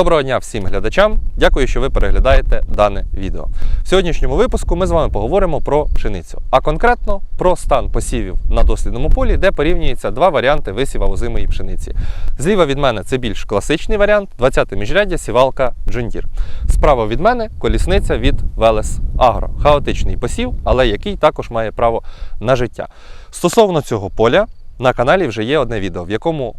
Доброго дня всім глядачам. Дякую, що ви переглядаєте дане відео. В сьогоднішньому випуску ми з вами поговоримо про пшеницю, а конкретно про стан посівів на дослідному полі, де порівнюються два варіанти висіва озимої пшениці. Зліва від мене це більш класичний варіант, 20 міжряддя сівалка Джондір. Справа від мене колісниця від Велес Агро. Хаотичний посів, але який також має право на життя. Стосовно цього поля, на каналі вже є одне відео, в якому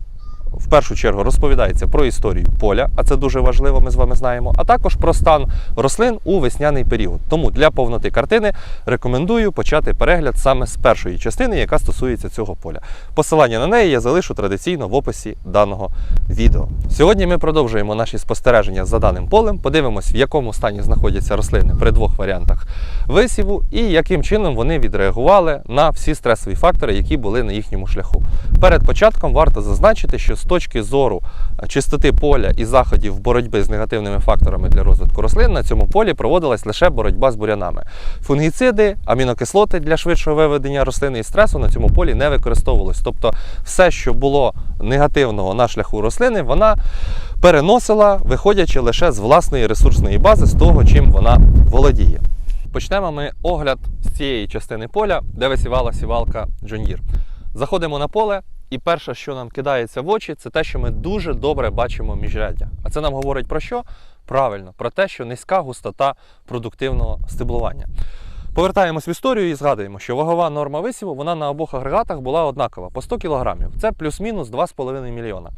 в першу чергу розповідається про історію поля, а це дуже важливо, ми з вами знаємо, а також про стан рослин у весняний період. Тому для повноти картини рекомендую почати перегляд саме з першої частини, яка стосується цього поля. Посилання на неї я залишу традиційно в описі даного відео. Сьогодні ми продовжуємо наші спостереження за даним полем, подивимось, в якому стані знаходяться рослини при двох варіантах висіву і яким чином вони відреагували на всі стресові фактори, які були на їхньому шляху. Перед початком варто зазначити, що з точки зору е, чистоти поля і заходів боротьби з негативними факторами для розвитку рослин на цьому полі проводилась лише боротьба з бурянами. Фунгіциди, амінокислоти для швидшого виведення рослини і стресу на цьому полі не використовувалось. Тобто, все, що було негативного на шляху рослини, вона переносила, виходячи лише з власної ресурсної бази, з того, чим вона володіє. Почнемо ми огляд з цієї частини поля, де висівала сівалка Джондір. Заходимо на поле, і перше, що нам кидається в очі, це те, що ми дуже добре бачимо міжряддя. А це нам говорить про що? Правильно, про те, що низька густота продуктивного стеблування. Повертаємось в історію і згадуємо, що вагова норма висіву вона на обох агрегатах була однакова по 100 кг. Це плюс-мінус 2,5 мільйона.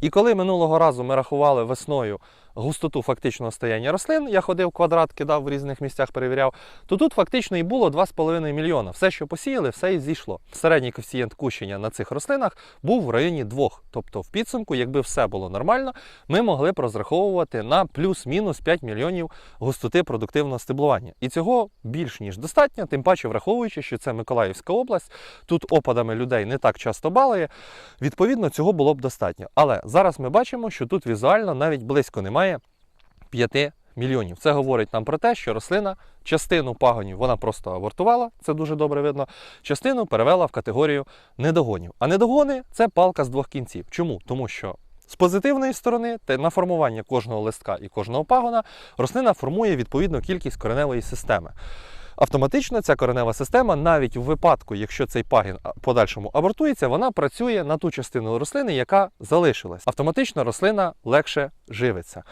І коли минулого разу ми рахували весною густоту фактичного стояння рослин, я ходив квадрат, кидав в різних місцях, перевіряв, то тут фактично і було 2,5 мільйона. Все, що посіяли, все і зійшло. Середній коефіцієнт кущення на цих рослинах був в районі 2. Тобто, в підсумку, якби все було нормально, ми могли б розраховувати на плюс-мінус 5 мільйонів густоти продуктивного стеблування. І цього більш ніж достатньо, тим паче враховуючи, що це Миколаївська область, тут опадами людей не так часто балає. Відповідно, цього було б достатньо. Але зараз ми бачимо, що тут візуально навіть близько немає 5 мільйонів. Це говорить нам про те, що рослина частину пагонів вона просто абортувала, це дуже добре видно. Частину перевела в категорію недогонів. А недогони це палка з двох кінців. Чому? Тому що. З позитивної сторони, на формування кожного листка і кожного пагона рослина формує відповідну кількість кореневої системи. Автоматично ця коренева система, навіть у випадку, якщо цей пагін подальшому абортується, вона працює на ту частину рослини, яка залишилась. Автоматично рослина легше живиться.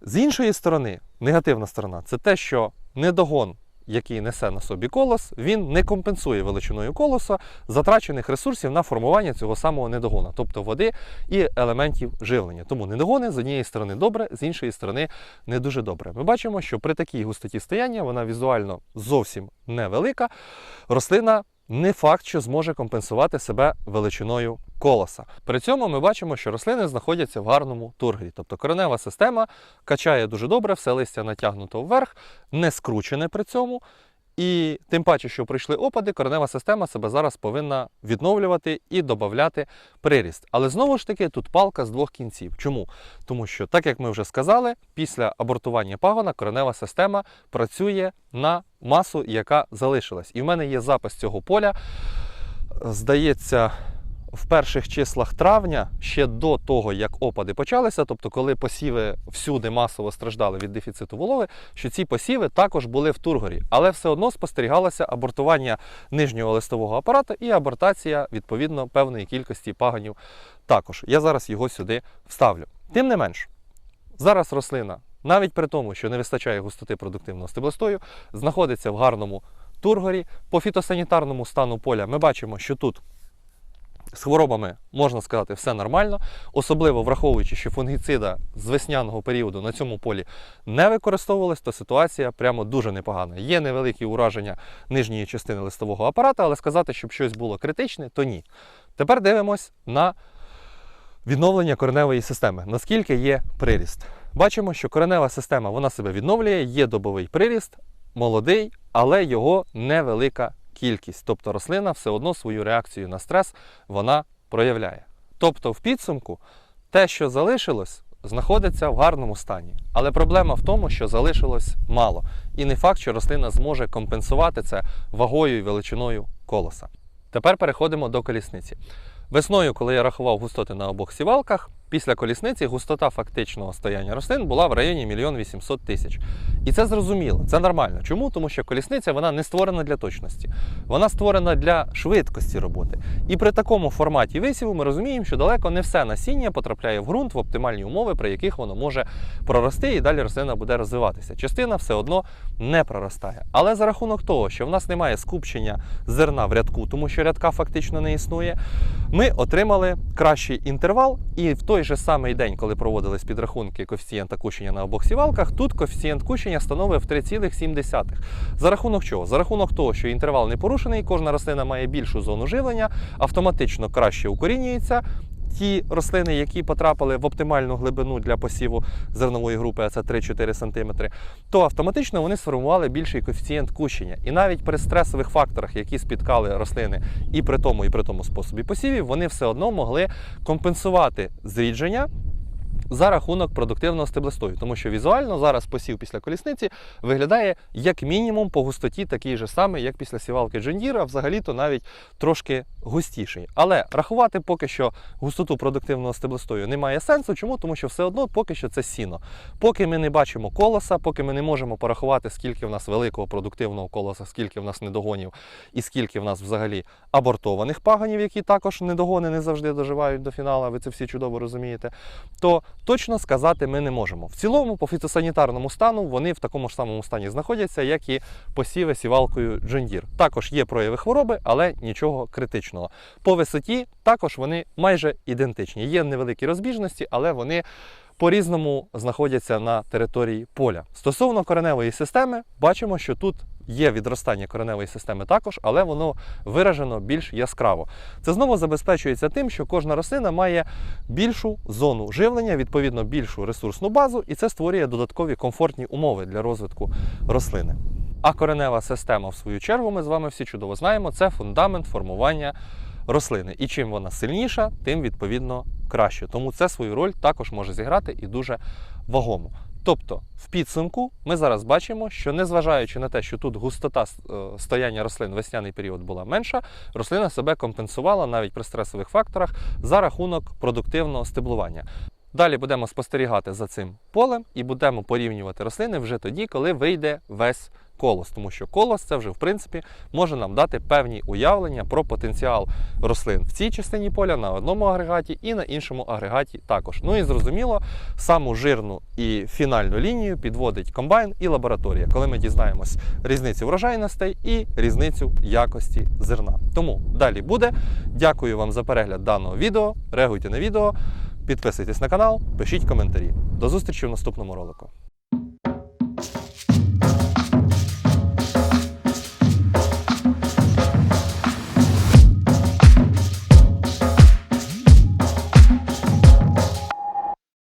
З іншої сторони, негативна сторона це те, що недогон, який несе на собі колос, він не компенсує величиною колоса затрачених ресурсів на формування цього самого недогона, тобто води і елементів живлення. Тому недогони з однієї сторони добре, з іншої сторони не дуже добре. Ми бачимо, що при такій густоті стояння вона візуально зовсім невелика. Рослина не факт, що зможе компенсувати себе величиною колоса. При цьому ми бачимо, що рослини знаходяться в гарному тургрі. Тобто коренева система качає дуже добре, все листя натягнуто вверх, не скручене при цьому. І тим паче, що прийшли опади, коренева система себе зараз повинна відновлювати і додати приріст. Але знову ж таки, тут палка з двох кінців. Чому? Тому що, так як ми вже сказали, після абортування пагона коренева система працює на масу, яка залишилась. І в мене є запис цього поля. Здається, в перших числах травня, ще до того, як опади почалися, тобто коли посіви всюди масово страждали від дефіциту вологи, що ці посіви також були в тургорі, але все одно спостерігалося абортування нижнього листового апарату і абортація відповідно певної кількості пагонів. Також я зараз його сюди вставлю. Тим не менш, зараз рослина, навіть при тому, що не вистачає густоти продуктивного стеблостою, знаходиться в гарному тургорі. По фітосанітарному стану поля ми бачимо, що тут з хворобами можна сказати все нормально, особливо враховуючи, що фунгіцида з весняного періоду на цьому полі не використовувалась, то ситуація прямо дуже непогана. Є невеликі ураження нижньої частини листового апарата, але сказати, щоб щось було критичне, то ні. Тепер дивимось на відновлення кореневої системи, наскільки є приріст. Бачимо, що коренева система вона себе відновлює, є добовий приріст, молодий, але його невелика кількість. Тобто рослина все одно свою реакцію на стрес вона проявляє. Тобто, в підсумку, те, що залишилось, знаходиться в гарному стані. Але проблема в тому, що залишилось мало. І не факт, що рослина зможе компенсувати це вагою і величиною колоса. Тепер переходимо до колісниці. Весною, коли я рахував густоти на обох сівалках, після колісниці густота фактичного стояння рослин була в районі 1 800 тисяч. І це зрозуміло, це нормально. Чому? Тому що колісниця вона не створена для точності, вона створена для швидкості роботи. І при такому форматі висіву ми розуміємо, що далеко не все насіння потрапляє в ґрунт в оптимальні умови, при яких воно може прорости, і далі рослина буде розвиватися. Частина все одно не проростає. Але за рахунок того, що в нас немає скупчення зерна в рядку, тому що рядка фактично не існує, ми отримали кращий інтервал, і в той же самий день, коли проводились підрахунки коефіцієнта кущення на обох сівалках, тут коефіцієнт кущення становив 3,7. За рахунок чого? За рахунок того, що інтервал не порушений, кожна рослина має більшу зону живлення, автоматично краще укорінюється. Ті рослини, які потрапили в оптимальну глибину для посіву зернової групи, а це 3-4 см, то автоматично вони сформували більший коефіцієнт кущення. І навіть при стресових факторах, які спіткали рослини і при тому, і при тому способі посівів, вони все одно могли компенсувати зрідження. За рахунок продуктивного стеблостою, тому що візуально зараз посів після колісниці виглядає як мінімум по густоті такий же самий, як після сівалки Джондіра, взагалі-то навіть трошки густіший. Але рахувати поки що густоту продуктивного стеблостою немає сенсу. Чому? Тому що все одно поки що це сіно. Поки ми не бачимо колоса, поки ми не можемо порахувати, скільки в нас великого продуктивного колоса, скільки в нас недогонів і скільки в нас взагалі абортованих паганів, які також недогони не завжди доживають до фіналу, ви це всі чудово розумієте, то точно сказати ми не можемо. В цілому, по фітосанітарному стану, вони в такому ж самому стані знаходяться, як і посіви сівалкою Джондір. Також є прояви хвороби, але нічого критичного. По висоті також вони майже ідентичні. Є невеликі розбіжності, але вони по-різному знаходяться на території поля. Стосовно кореневої системи, бачимо, що тут є відростання кореневої системи також, але воно виражено більш яскраво. Це знову забезпечується тим, що кожна рослина має більшу зону живлення, відповідно більшу ресурсну базу, і це створює додаткові комфортні умови для розвитку рослини. А коренева система, в свою чергу, ми з вами всі чудово знаємо, це фундамент формування рослини. І чим вона сильніша, тим відповідно краще. Тому це свою роль також може зіграти і дуже вагому. Тобто, в підсумку ми зараз бачимо, що незважаючи на те, що тут густота е, стояння рослин весняний період була менша, рослина себе компенсувала навіть при стресових факторах за рахунок продуктивного стеблування. Далі будемо спостерігати за цим полем і будемо порівнювати рослини вже тоді, коли вийде весь колос, тому що колос це вже в принципі може нам дати певні уявлення про потенціал рослин в цій частині поля на одному агрегаті і на іншому агрегаті також. Ну і зрозуміло, саму жирну і фінальну лінію підводить комбайн і лабораторія, коли ми дізнаємось різницю врожайностей і різницю якості зерна. Тому далі буде. Дякую вам за перегляд даного відео. Реагуйте на відео, підписуйтесь на канал, пишіть коментарі. До зустрічі в наступному ролику.